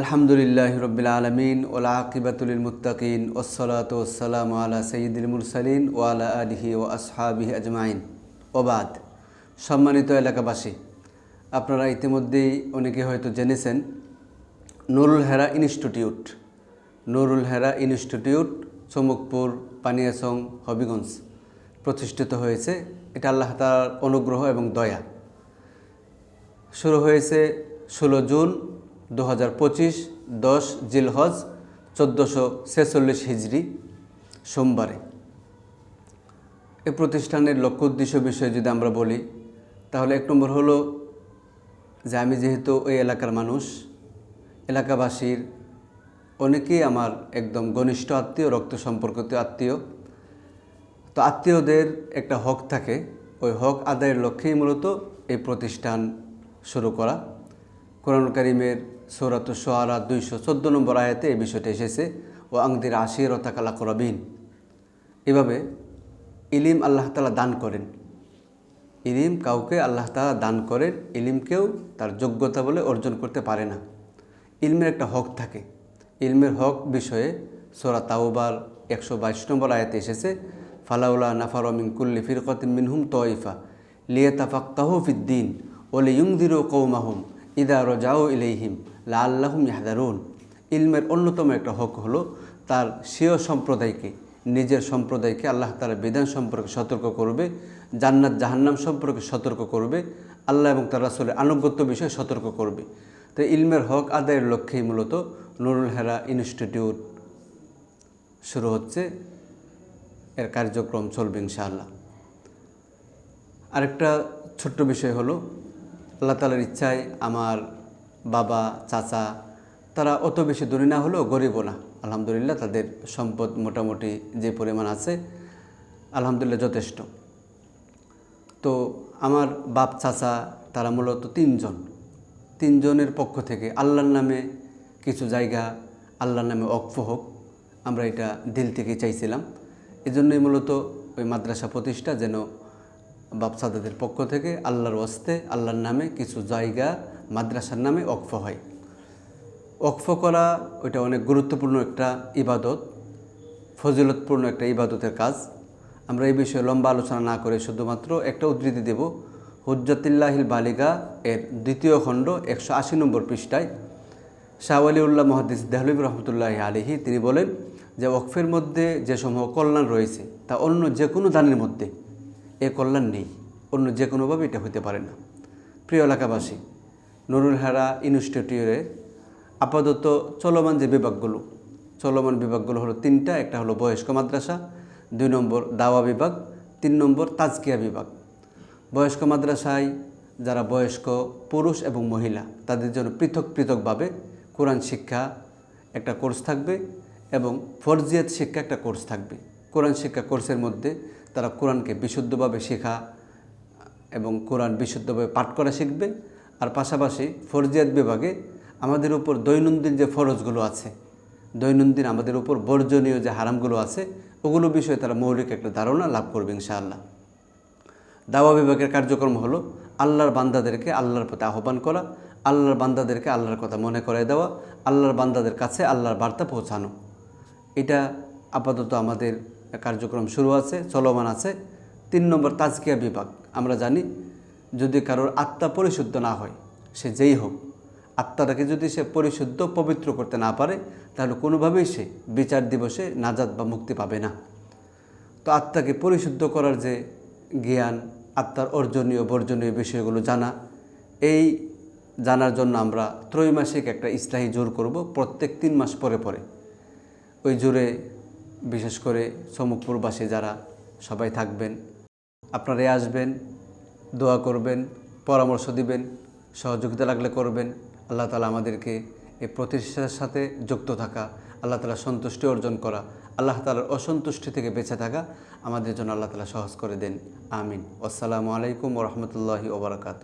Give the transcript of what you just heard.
আলহামদুলিল্লাহ রবিল আলমিন ওলা আকিবাতুল মুতাকিন ওসলাত ওসালাম আলা সঈদুল মুরসালিন ও আলা আলহি ও আসহাবিহি আজমাইন। ওবাদ সম্মানিত এলাকাবাসী, আপনারা ইতিমধ্যেই অনেকে হয়তো জেনেছেন নুরুল হেরা ইনস্টিটিউট। নুরুল হেরা ইনস্টিটিউট চমকপুর পানিয়াসং হবিগঞ্জ প্রতিষ্ঠিত হয়েছে। এটা আল্লাহ তার অনুগ্রহ এবং দয়া। শুরু হয়েছে ষোলো জুন দু হাজার পঁচিশ দশ জিলহজ চোদ্দোশো ছেচল্লিশ হিজড়ি সোমবারে। এ প্রতিষ্ঠানের লক্ষ্য উদ্দেশ্য বিষয়ে যদি আমরা বলি, তাহলে এক নম্বর হলো যে আমি যেহেতু ওই এলাকার মানুষ, এলাকাবাসীর অনেকেই আমার একদম ঘনিষ্ঠ আত্মীয়, রক্ত সম্পর্কিত আত্মীয়। তো আত্মীয়দের একটা হক থাকে। ওই হক আদায়ের লক্ষ্যেই মূলত এই প্রতিষ্ঠান শুরু করা। কোরআন করিমের সৌরাত সোয়ারা দুইশো চোদ্দ নম্বর আয়াতে এই বিষয়টা এসেছে ও আংদির আশির ও তাকালা করাবিন এভাবে ইলিম আল্লাহ তালা দান করেন। ইলিম কাউকে আল্লাহ তালা দান করেন ইলিমকেও তার যোগ্যতা বলে অর্জন করতে পারে না। ইলমের একটা হক থাকে। ইলমের হক বিষয়ে সোরা তাওবার একশো বাইশ নম্বর আয়াতে এসেছে, ফালাউলা নাফার মিন কুল্লি ফিরকতিন মিনহুম তয়ফা লিয়ে তাফাক তাহফিদ্দিন ওলে ইউংদিরো কৌমাহুম ইদা রজাও ইলেহিম লা আল্লাহুম ইয়াহদারুন। ইলমের অন্যতম একটা হক হলো তার স্বীয় সম্প্রদায়কে, নিজের সম্প্রদায়কে আল্লাহ তার বিধান সম্পর্কে সতর্ক করবে, জান্নাত জাহান্নাম সম্পর্কে সতর্ক করবে, আল্লাহ এবং তার রাসুলের আনুগত্য বিষয়ে সতর্ক করবে। তো ইলমের হক আদায়ের লক্ষ্যেই মূলত নুরুল হেরা ইনস্টিটিউট শুরু হচ্ছে। এর কার্যক্রম চলবে ইনশাআল্লাহ। আরেকটা ছোট্ট বিষয় হলো, আল্লাহ তালার ইচ্ছায় আমার বাবা, চাচা, তারা অত বেশি দূরে না হলেও গরিবও না। আলহামদুলিল্লাহ তাদের সম্পদ মোটামুটি যে পরিমাণ আছে, আলহামদুলিল্লাহ যথেষ্ট। তো আমার বাপ, চাচা, তারা মূলত তিনজন। তিনজনের পক্ষ থেকে আল্লাহর নামে কিছু জায়গা, আল্লাহর নামে অক্ফ হোক, আমরা এটা দিল থেকে চাইছিলাম। এজন্যই মূলত ওই মাদ্রাসা প্রতিষ্ঠা যেন বাপসাদাদের পক্ষ থেকে আল্লাহর ওয়াস্তে, আল্লাহর নামে কিছু জায়গা, মাদ্রাসার নামে অক্ফ হয়। অক্ফ করা ওইটা অনেক গুরুত্বপূর্ণ একটা ইবাদত, ফজিলতপূর্ণ একটা ইবাদতের কাজ। আমরা এই বিষয়ে লম্বা আলোচনা না করে শুধুমাত্র একটা উদ্ধৃতি দেব। হুজ্জাতিল্লাহিল বালিগা এর দ্বিতীয় খণ্ড একশো আশি নম্বর পৃষ্ঠায়। শাহ আলিউল্লাহ মহাদিস দেহলিব রহমতুল্লাহ আলিহি তিনি বলেন যে ওকফের মধ্যে যে সমূহ কল্যাণ রয়েছে, তা অন্য যে কোনো দানের মধ্যে। এ কল্যাণ নেই। অন্য যে কোনোভাবে এটা হতে পারে না। প্রিয় এলাকাবাসী, নুরুল হারা ইনস্টিটিউটে আপাতত চলমান যে বিভাগগুলো, চলমান বিভাগগুলো হলো তিনটা, একটা হলো বয়স্ক মাদ্রাসা, দুই নম্বর দাওয়া বিভাগ, তিন নম্বর তাজকিয়া বিভাগ। বয়স্ক মাদ্রাসায় যারা বয়স্ক পুরুষ এবং মহিলা, তাদের জন্য পৃথক পৃথকভাবে কোরআন শিক্ষা একটা কোর্স থাকবে এবং ফরজিয়াত শিক্ষা একটা কোর্স থাকবে। কোরআন শিক্ষা কোর্সের মধ্যে তারা কোরআনকে বিশুদ্ধভাবে শেখা এবং কোরআন বিশুদ্ধভাবে পাঠ করা শিখবে। আর পাশাপাশি ফরজিয়াত বিভাগে আমাদের উপর দৈনন্দিন যে ফরজগুলো আছে, দৈনন্দিন আমাদের উপর বর্জনীয় যে হারামগুলো আছে, ওগুলো বিষয়ে তারা মৌলিক একটা ধারণা লাভ করবে ইনশাআল্লাহ। দাওয়া বিভাগের কার্যক্রম হলো আল্লাহর বান্দাদেরকে আল্লাহর প্রতি আহ্বান করা, আল্লাহর বান্দাদেরকে আল্লাহর কথা মনে করাই দেওয়া, আল্লাহর বান্দাদের কাছে আল্লাহর বার্তা পৌঁছানো। এটা আপাতত আমাদের কার্যক্রম শুরু আছে, চলমান আছে। তিন নম্বর তাজকিয়া বিভাগ। আমরা জানি, যদি কারোর আত্মা পরিশুদ্ধ না হয়, সে যেই হোক, আত্মাটাকে যদি সে পরিশুদ্ধ, পবিত্র করতে না পারে, তাহলে কোনোভাবেই সে বিচার দিবসে নাজাদ বা মুক্তি পাবে না। তো আত্মাকে পরিশুদ্ধ করার যে জ্ঞান, আত্মার অর্জনীয়, বর্জনীয় বিষয়গুলো জানা। এই জানার জন্য আমরা ত্রৈমাসিক একটা ইসলাহী জোর করব, প্রত্যেক তিন মাস পরে পরে। ওই জোরে বিশেষ করে সমুখপুরবাসী যারা সবাই থাকবেন, আপনারাই আসবেন, দোয়া করবেন, পরামর্শ দিবেন, সহযোগিতা লাগলে করবেন। আল্লাহ তালা আমাদেরকে এই প্রতিষ্ঠার সাথে যুক্ত থাকা, আল্লাহ তালা সন্তুষ্টি অর্জন করা, আল্লাহ তালার অসন্তুষ্টি থেকে বেঁচে থাকা আমাদের জন্য আল্লাহ তালা সহজ করে দেন। আমিন। আসসালামু আলাইকুম রহমতুল্লাহি ওবরাকাতু